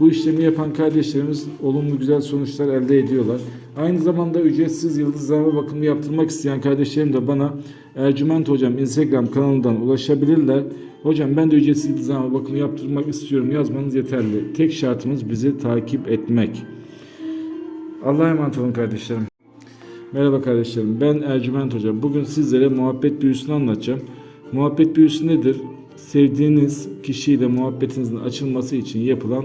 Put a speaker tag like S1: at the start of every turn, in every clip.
S1: Bu işlemi yapan kardeşlerimiz olumlu güzel sonuçlar elde ediyorlar. Aynı zamanda ücretsiz yıldızlama bakımı yaptırmak isteyen kardeşlerim de bana Ercüment Hocam Instagram kanalından ulaşabilirler. Hocam ben de ücretsiz yıldızlama bakımı yaptırmak istiyorum yazmanız yeterli. Tek şartımız bizi takip etmek. Allah'a emanet olun kardeşlerim. Merhaba kardeşlerim ben Ercüment Hocam. Bugün sizlere muhabbet büyüsünü anlatacağım. Muhabbet büyüsü nedir? Sevdiğiniz kişiyle muhabbetinizin açılması için yapılan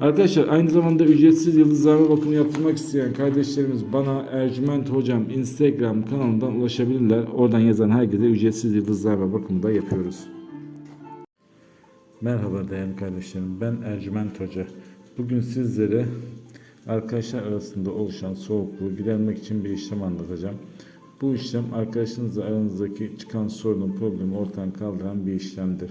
S1: Arkadaşlar aynı zamanda ücretsiz yıldızlama bakımı yaptırmak isteyen kardeşlerimiz bana Ercüment Hocam Instagram kanalından ulaşabilirler. Oradan yazan herkese ücretsiz yıldızlama bakımı da yapıyoruz. Merhaba değerli kardeşlerim. Ben Ercüment Hoca. Bugün sizlere arkadaşlar arasında oluşan soğukluğu gidermek için bir işlem anlatacağım. Bu işlem arkadaşınızla aranızdaki çıkan sorunun problemi ortadan kaldıran bir işlemdir.